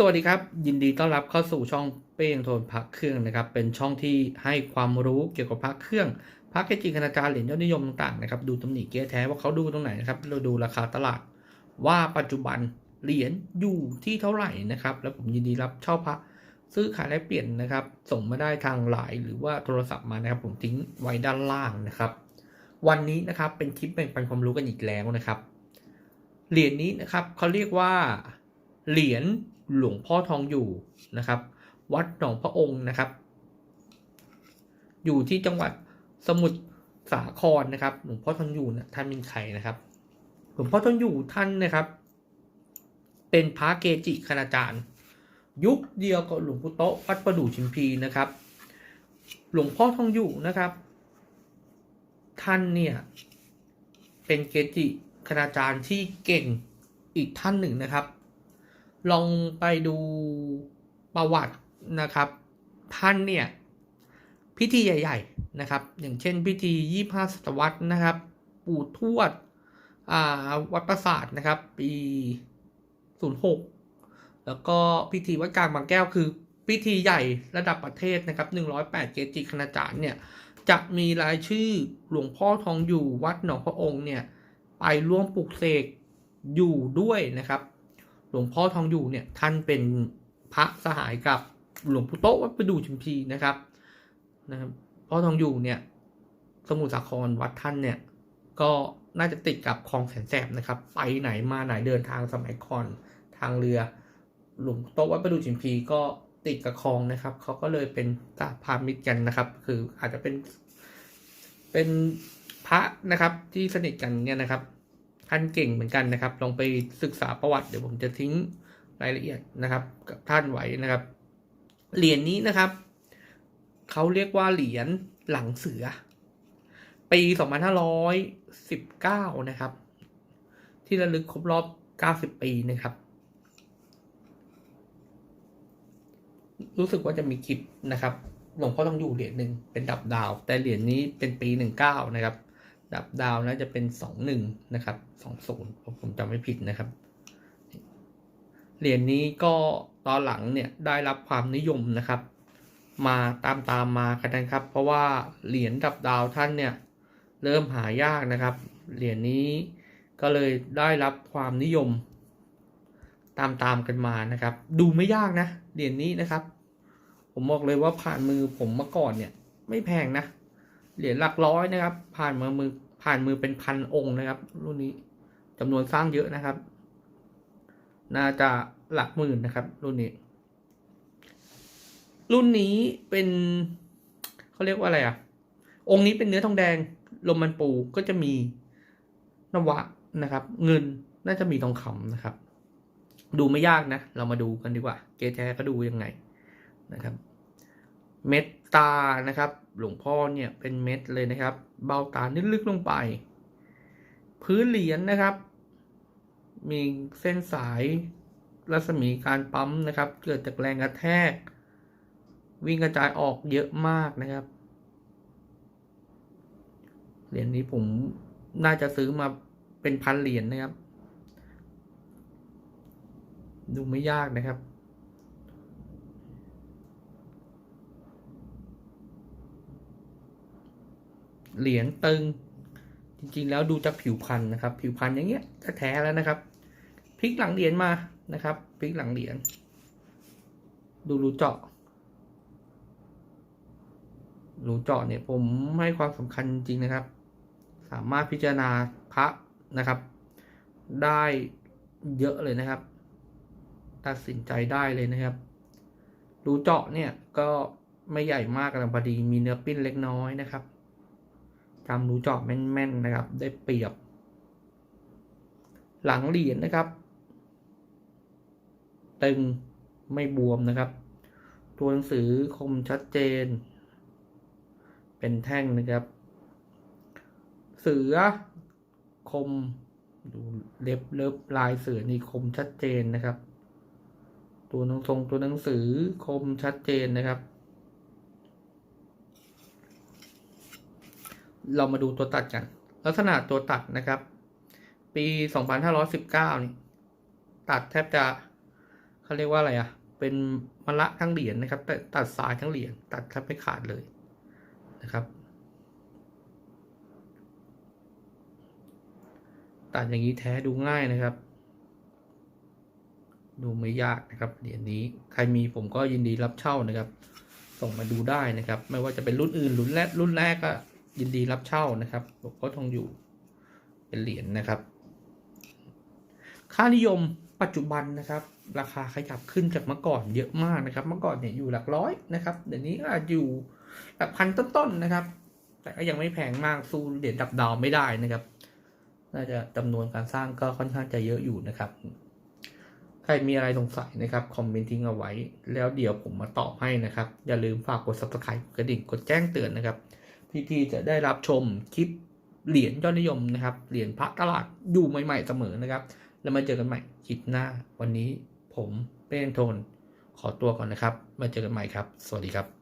สวัสดีครับ ยินดีต้อนรับเข้าสู่ช่องเป้งโทนพักเครื่องนะครับ เป็นช่องที่ให้ความรู้เกี่ยวกับพักเครื่องพักเกจิคณาจารเหรียญยอดนิยมต่างๆนะครับดูตำหนิเกียร์แท้ว่าเขาดูตรงไหนนะครับเราดูราคาตลาด ว่าปัจจุบันเหรียญอยู่ที่เท่าไหร่นะครับ แล้วผมยินดีรับเช่าพระซื้อขายและเปลี่ยนนะครับ ส่งมาได้ทางไลน์หรือว่าโทรศัพท์มานะครับ ผมทิ้งไว้ด้านล่างนะครับ วันนี้นะครับเป็นคลิปแบ่งปันความรู้กันอีกแล้วนะครับเหรียญนี้นะครับเขาเรียกว่าเหรียญ หลวงพ่อทองอยู่นะครับ วัดหนองพระองค์นะครับ อยู่ที่จังหวัดสมุทรสาครนะครับ หลวงพ่อทองอยู่นะท่านเป็นใครนะครับ หลวงพ่อทองอยู่ท่านนะครับ เป็นพระเกจิคณาจารย์ ยุคเดียวกับหลวงปู่โตวัดประดู่ชิมพีนะครับ หลวงพ่อทองอยู่นะครับ ท่านเนี่ยเป็นเกจิคณาจารย์ที่เก่งอีกท่านหนึ่งนะครับ ลองไปดูประวัตินะครับ ท่านเนี่ย พิธีใหญ่ ๆนะครับ อย่างเช่นพิธียี่ห้าศตวรรษนะครับ ปู่ทวดอ่าวัดประสาทนะครับ ปีศูนย์หกแล้วก็พิธีวัดกลางบางแก้วคือพิธีใหญ่ระดับประเทศนะครับ 108 เกจิคณาจารย์เนี่ย จะมีรายชื่อหลวงพ่อทองอยู่วัดหนองพระองค์เนี่ย ไปร่วมปลุกเสกอยู่ด้วยนะครับ หลวงพ่อทองอยู่เนี่ยท่านเป็นพระสหายกับหลวงปู่โตวัดประดู่ชิมพีนะครับนะครับพ่อทองอยู่เนี่ยสมุทรสาครวัดท่านเนี่ยก็น่าจะติดกับคลองแสนแสบนะครับ ไปไหนมาไหนเดินทางสมัยก่อนทางเรือ หลวงโตะวัดประดู่ชิมพีก็ติดกับคลองนะครับ เขาก็เลยเป็นสหพามิตรกันนะครับ คืออาจจะเป็นเป็นพระนะครับที่สนิทกันเนี่ยนะครับ ท่านเก่งเหมือนกันนะครับ ลองไปศึกษาประวัติเดี๋ยวผมจะทิ้งรายละเอียดนะครับ กับท่านไว้นะครับ เหรียญนี้นะครับเขาเรียกว่าเหรียญหลังเสือ ปี 2519 นะครับ ที่ระลึกครบรอบ 90 ปีนะครับ รู้สึกว่าจะมีคลิปนะครับหลวงพ่อต้องอยู่เหรียญหนึ่งเป็นดับดาว แต่เหรียญนี้เป็นปี 19 นะครับ ดับดาวน่าจะเป็น21นะครับ20ผมผมจำไม่ผิดนะครับ เหรียญนี้ก็ตอนหลังเนี่ยได้รับความนิยมนะครับ มาตามตามมากันนะครับ เพราะว่าเหรียญดับดาวท่านเนี่ยเริ่มหายากนะครับ เหรียญนี้ก็เลยได้รับความนิยม ตามตามกันมานะครับ ดูไม่ยากนะเหรียญนี้นะครับ ผมบอกเลยว่าผ่านมือผมเมื่อก่อนเนี่ย ไม่แพงนะ เหรียญหลักร้อยนะครับ ผ่านมือมือผ่านมือเป็นพันองค์นะครับ รุ่นนี้จำนวนสร้างเยอะนะครับ น่าจะหลักหมื่นนะครับ รุ่นนี้ รุ่นนี้เป็นเขาเรียกว่าอะไรอะ องค์นี้เป็นเนื้อทองแดงลมมันปูก็จะมีนวะนะครับ เงินน่าจะมีทองคำนะครับ ดูไม่ยากนะ เรามาดูกันดีกว่า เกแท้ก็ดูยังไงนะครับ เม็ดตานะครับ หลวงพ่อเนี่ยเป็นเม็ดเลยนะครับ เบ้าตานิดลึกลงไป พื้นเหรียญนะครับ มีเส้นสายรัศมีการปั๊มนะครับ เกิดจากแรงกระแทก วิ่งกระจายออกเยอะมากนะครับ เหรียญนี้ผมน่าจะซื้อมาเป็นพันเหรียญนะครับ ดูไม่ยากนะครับ เหรียญตึง จริงๆ แล้วดูจากผิวพันธุ์นะครับ ผิวพันธุ์อย่างเงี้ยจะแท้แล้วนะครับพลิกหลังเหรียญมานะครับพลิกหลังเหรียญดูรูเจาะรูเจาะเนี่ยผมให้ความสำคัญจริงนะครับ สามารถพิจารณาพระนะครับ ได้เยอะเลยนะครับ ตัดสินใจได้เลยนะครับรูเจาะเนี่ยก็ไม่ใหญ่มากกำลังพอดีมีเนื้อปิ้นเล็กน้อยนะครับ จำรูเจาะแม่นๆนะครับ ได้เปรียบ หลังเหรียญนะครับ ตึงไม่บวมนะครับ ตัวหนังสือคมชัดเจน เป็นแท่งนะครับ เสือคมดูเล็บเล็บลายเสือนี่คมชัดเจนนะครับ ตัวหนังทรงตัวหนังสือคมชัดเจนนะครับ เรามาดูตัวตัดกัน ลักษณะตัวตัดนะครับ ปี 2519 นี่ ตัดแทบจะเขาเรียกว่าอะไรอะเป็นมะละทั้งเหรียญนะครับ แต่ตัดสายทั้งเหรียญตัดแทบไม่ขาดเลยนะครับ ตัดอย่างนี้แท้ดูง่ายนะครับ ดูไม่ยากนะครับเหรียญนี้ใครมีผมก็ยินดีรับเช่านะครับ ส่งมาดูได้นะครับ ไม่ว่าจะเป็นรุ่นอื่นรุ่นแรกรุ่นแรกก็ ยินดีรับเช่านะครับผมก็ทองอยู่เป็นเหรียญนะครับ ค่านิยมปัจจุบันนะครับ ราคาขยับขึ้นจากเมื่อก่อนเยอะมากนะครับ เมื่อก่อนเนี่ยอยู่หลักร้อยนะครับ เดี๋ยวนี้ก็อาจอยู่หลักพันต้นๆนะครับ แต่ก็ยังไม่แพงมากสู้เหรียญดับดาวไม่ได้นะครับ น่าจะจำนวนการสร้างก็ค่อนข้างจะเยอะอยู่นะครับ ใครมีอะไรสงสัยนะครับคอมเมนต์ทิ้งเอาไว้ แล้วเดี๋ยวผมมาตอบให้นะครับ อย่าลืมฝากกด subscribe กระดิ่งกดแจ้งเตือนนะครับ พี่ๆจะได้รับชมคลิปเหรียญยอดนิยมนะครับ เหรียญพระตลาดอยู่ใหม่ๆเสมอนะครับ แล้วมาเจอกันใหม่คลิปหน้า วันนี้ผมเป้นโทน ขอตัวก่อนนะครับ มาเจอกันใหม่ครับ สวัสดีครับ